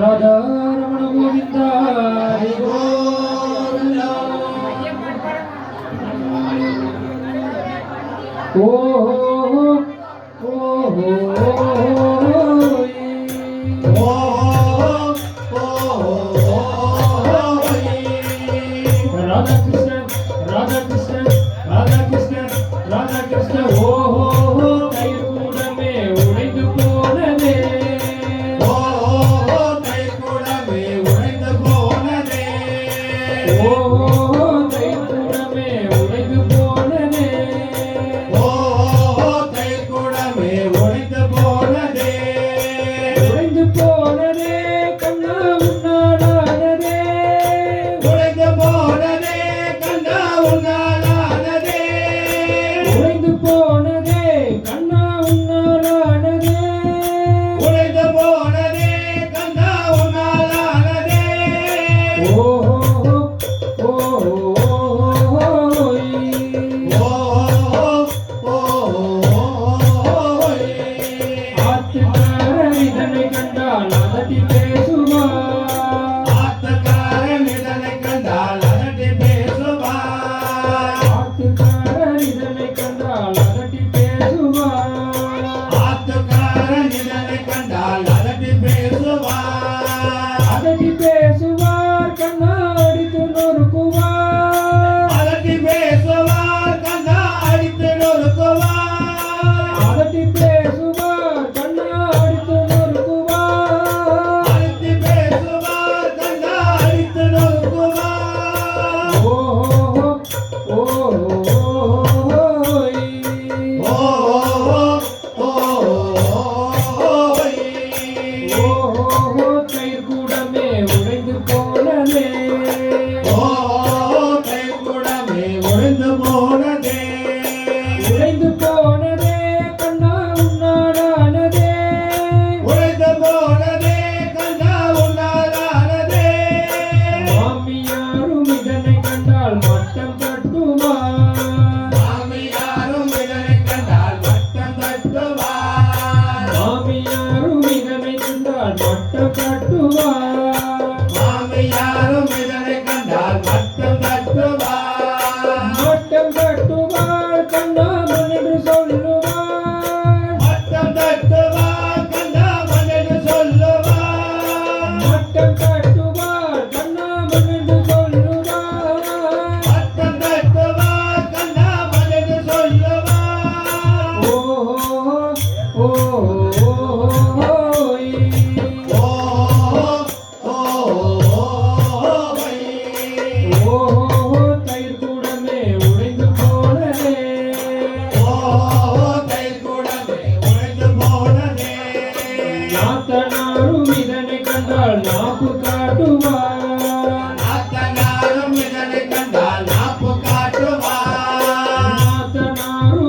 রাধা রমণ গোবিন্দ হরি গোবিন্দ। ও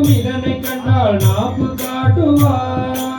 வீரனை கண்டால் நாப்பு காட்டுவார்?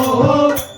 Oh, oh.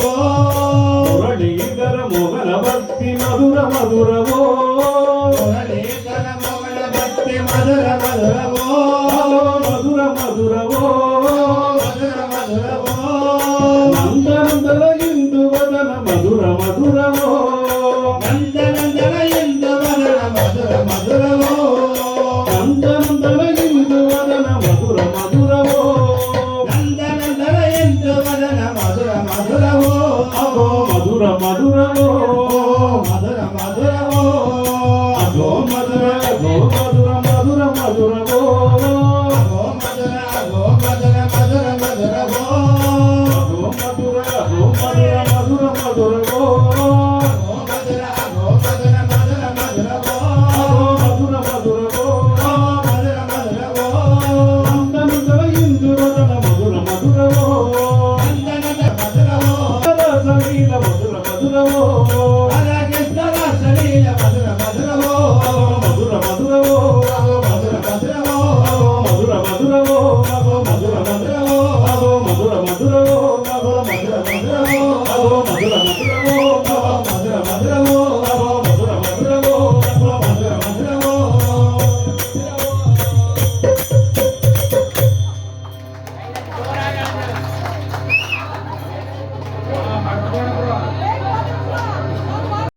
భక్తి మధుర మధురవో. మధుర మధురవో. రసలీల మధుర మధురవో కృష్ణ రసలీల మధుర మధురవో మధుర మధురవో మధుర మధురవో మధుర మధురవో మధుర మధురవో మధుర మధురవో మధుర మధురవో మధుర మధురవో మధుర మధురవో